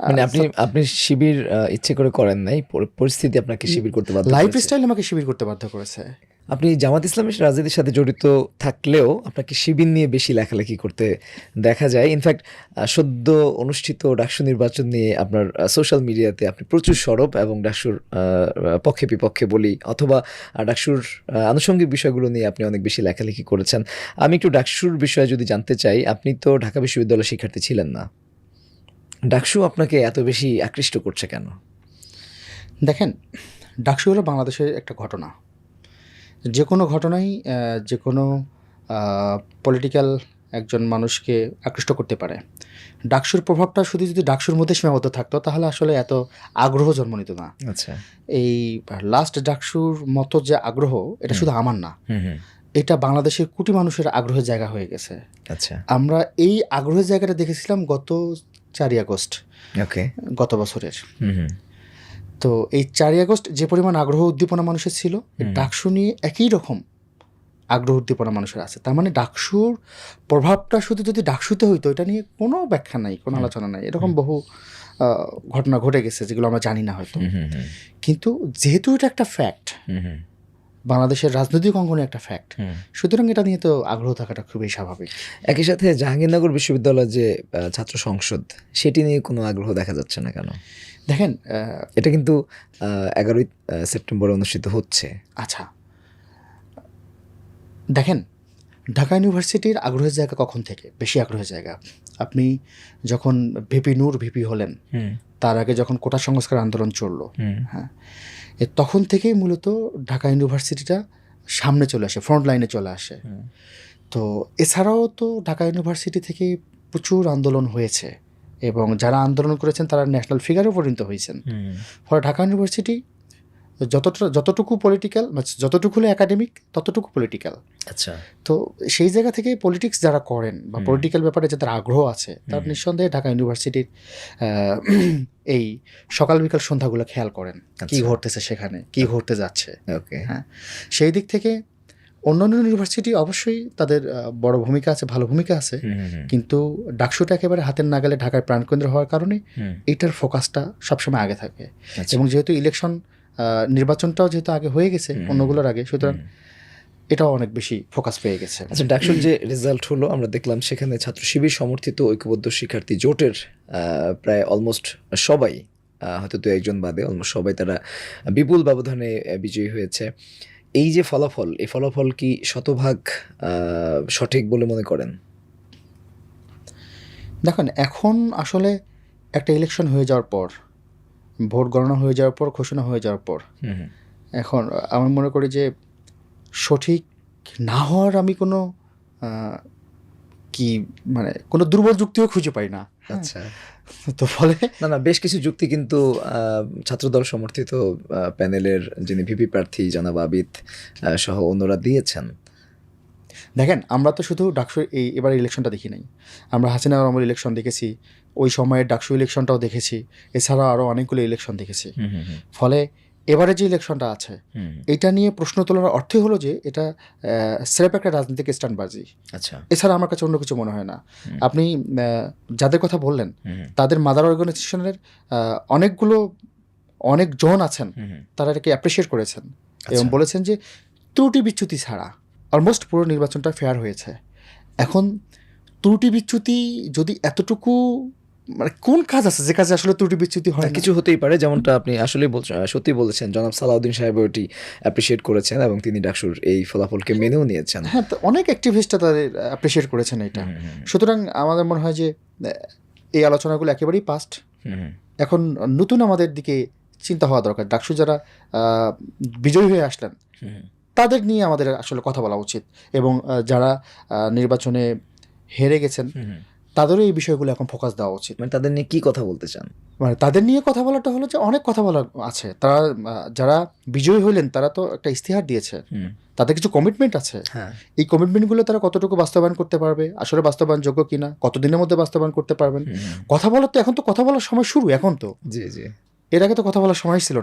মানে আপনি আপনি শিবির ইচ্ছে করে করেন নাই পরিস্থিতি আপনাকে শিবির করতে বাধ্য লাইফ স্টাইল আমাকে শিবির করতে বাধ্য করেছে। আপনি জামাত ইসলামের রাজনীতির সাথে জড়িত থাকলেও আপনাকে শিবির নিয়ে বেশি লেখালেখি করতে দেখা যায়। ইনফ্যাক্ট সদ্য অনুষ্ঠিত ডাকসু নির্বাচন নিয়ে আপনার সোশ্যাল মিডিয়াতে আপনি প্রচুর সরব এবং ডাকসুর পক্ষে বিপক্ষে বলি অথবা ডাকসুর আনুষঙ্গিক বিষয়গুলো নিয়ে আপনি অনেক বেশি লেখালেখি করেছেন। আমি একটু ডাকসুর বিষয়ে যদি জানতে চাই আপনি তো ঢাকা বিশ্ববিদ্যালয়ের শিক্ষার্থী ছিলেন না। ডাকসু আপনাকে এত বেশি আকৃষ্ট করছে কেন? দেখেন ডাকসু হলো বাংলাদেশের একটা ঘটনা। যে কোনো ঘটনাই যে কোনো পলিটিক্যাল একজন মানুষকে আকৃষ্ট করতে পারে। ডাকসুর প্রভাবটা শুধু যদি ডাকসুর মধ্যে সীমাবদ্ধ থাকতো তাহলে আসলে এত আগ্রহ জন্ম নিত না। আচ্ছা। এই লাস্ট ডাকসুর মতো যে আগ্রহ এটা শুধু আমার না। এটা বাংলাদেশের কোটি মানুষের আগ্রহের জায়গা হয়ে গেছে। আচ্ছা। আমরা এই আগ্রহের জায়গাটা দেখেছিলাম গত চারই আগস্ট ওকে। গত বছরের। তো এই চারই আগস্ট যে পরিমাণ আগ্রহ উদ্দীপনা মানুষের ছিল ডাকসু নিয়ে একই রকম আগ্রহ উদ্দীপনা মানুষের আছে। তার মানে ডাকসুর প্রভাবটা শুধু যদি ডাকসুতে হইতো এটা নিয়ে কোনো ব্যাখ্যা নাই কোনো আলোচনা নাই। এরকম বহু ঘটনা ঘটে গেছে যেগুলো আমরা জানি না হয়তো। কিন্তু যেহেতু এটা একটা ফ্যাক্ট হুম হুম। বাংলাদেশের রাজনৈতিক অঙ্গনে একটা ফ্যাক্ট সুতরাং এটা নিয়ে তো আগ্রহ থাকাটা খুবই স্বাভাবিক। একই সাথে জাহাঙ্গীরনগর বিশ্ববিদ্যালয়ের যে ছাত্র সংসদ সেটি নিয়ে কোনো আগ্রহ দেখা যাচ্ছে না কেন? দেখেন এটা কিন্তু এগারোই সেপ্টেম্বরে অনুষ্ঠিত হচ্ছে। আচ্ছা। দেখেন ঢাকা ইউনিভার্সিটির আগ্রহের জায়গা কখন থেকে? বেশি আগ্রহের জায়গা। আপনি যখন ভিপি নূর ভিপি হলেন তার আগে যখন কোটা সংস্কার আন্দোলন চলল হ্যাঁ তখন থেকেই মূলত ঢাকা ইউনিভার্সিটিটা সামনে চলে আসে ফ্রন্ট লাইনে চলে আসে। তো এছাড়াও তো ঢাকা ইউনিভার্সিটি থেকে প্রচুর আন্দোলন হয়েছে এবং যারা আন্দোলন করেছেন তারা ন্যাশনাল ফিগারে পরিণত হয়েছেন। ফলে ঢাকা ইউনিভার্সিটি যতটা যতটুকু পলিটিক্যাল যতটুকু হলে একাডেমিক ততটুকু পলিটিক্যাল আচ্ছা। তো সেই জায়গা থেকে পলিটিক্স যারা করেন বা পলিটিক্যাল ব্যাপারে যাদের আগ্রহ আছে তার নিঃসন্দেহে ঢাকা ইউনিভার্সিটির এই সকাল বিকাল সন্ধ্যাগুলো খেয়াল করেন। কি আচ্ছা। ঘটতেছে সেখানে কি ঘটতে যাচ্ছে। ওকে হ্যাঁ। সেই দিক থেকে অন্যান্য ইউনিভার্সিটি অবশ্যই তাদের বড় ভূমিকা আছে ভালো ভূমিকা আছে। কিন্তু ডাকসুটা একেবারে হাতের নাগালে ঢাকার প্রাণকেন্দ্র হওয়ার কারণে হুম। এইটার ফোকাসটা সবসময় আগে থাকে। আচ্ছা। এবং যেহেতু ইলেকশন নির্বাচনটাও যেহেতু আগে হয়ে গেছে অন্যগুলোর আগে সুতরাং এটাও অনেক বেশি ফোকাস পেয়ে গেছে। আচ্ছা ডাকসুর যে রেজাল্ট হলো আমরা দেখলাম সেখানে ছাত্র শিবির সমর্থিত ঐক্যবদ্ধ শিক্ষার্থী জোটের প্রায় অলমোস্ট সবাই হয়তো দু একজন বাদে অলমোস্ট সবাই তারা বিপুল ব্যবধানে বিজয়ী হয়েছে। এই যে ফলাফল এই ফলাফল কি শতভাগ সঠিক বলে মনে করেন? দেখুন এখন আসলে একটা ইলেকশন হয়ে যাওয়ার পর ভোট গণনা হয়ে যাওয়ার পর ঘোষণা হয়ে যাওয়ার পর। এখন আমি মনে করি যে সঠিক না হওয়ার আমি কোনো কি মানে কোনো দুর্বল যুক্তিও খুঁজে পাই না। আচ্ছা তো ফলে না না বেশ কিছু যুক্তি কিন্তু ছাত্রদল সমর্থিত প্যানেলের যিনি ভিপি প্রার্থী জনাব আবিদ সহ অন্যরা দিয়েছেন দেখেন আমরা তো শুধু ডাকসু এই এবার ইলেকশনটা দেখি নাই। আমরা হাসিনা রহমান ইলেকশন দেখেছি ওই সময়ের ডাকসু ইলেকশনটাও দেখেছি এছাড়া আরও অনেকগুলো ইলেকশন দেখেছি। ফলে এবারে যে ইলেকশনটা আছে এটা নিয়ে প্রশ্ন তোলার অর্থই হলো যে এটা স্রেপ একটা রাজনৈতিক স্ট্যান্ডবাজি। আচ্ছা। এছাড়া আমার কাছে অন্য কিছু মনে হয় না। আপনি যাদের কথা বললেন তাদের মাদার অর্গানাইজেশনের অনেকগুলো অনেক জন আছেন তারা এটাকে অ্যাপ্রিসিয়েট করেছেন। এবং আচ্ছা। বলেছেন যে ত্রুটি বিচ্যুতি ছাড়া অলমোস্ট পুরো নির্বাচনটা ফেয়ার হয়েছে। এখন ত্রুটি বিচ্যুতি যদি এতটুকু মানে কোন কাজ আছে? যে কাজে আসলে ত্রুটি বিচ্যুতি হয়? কিছু হতেই পারে যেমনটা আপনি আসলে সত্যি বলেছেন জনাব সালাউদ্দিন সাহেব ওটি অ্যাপ্রিসিয়েট করেছেন এবং তিনি ডাকসুর এই ফলাফলকে মেনেও নিয়েছেন। হ্যাঁ তো অনেক অ্যাক্টিভিস্টরা তাদের অ্যাপ্রিসিয়েট করেছেন এটা। সুতরাং আমাদের মনে হয় যে এই আলোচনাগুলো একেবারেই পাস্ট এখন নতুন আমাদের দিকে চিন্তা হওয়া দরকার। ডাকসু যারা বিজয়ী হয়ে আসলেন। তাদের নিয়ে আমাদের আসলে কথা বলা উচিত। এবং যারা নির্বাচনে হেরে গেছেন। তাদেরও এই বিষয়গুলো এখন ফোকাস দেওয়া উচিত। মানে তাদের নিয়ে কি কথা বলতে চান? মানে তাদের নিয়ে কথা বলাটা হলো যে অনেক কথা বলা আছে। তারা যারা বিজয়ী হইলেন তারা তো একটা ইস্তিহার দিয়েছে। তাদের কিছু কমিটমেন্ট আছে। হ্যাঁ। এই কমিটমেন্টগুলো তারা কতটুকু বাস্তবায়ন করতে পারবে? আসলে বাস্তবায়ন যোগ্য কিনা? কতদিনের মধ্যে বাস্তবায়ন করতে পারবেন। কথা বলার তো এখন তো কথা বলার সময় শুরু এখন তো। জি জি। এর আগে তো কথা বলার সময় ছিল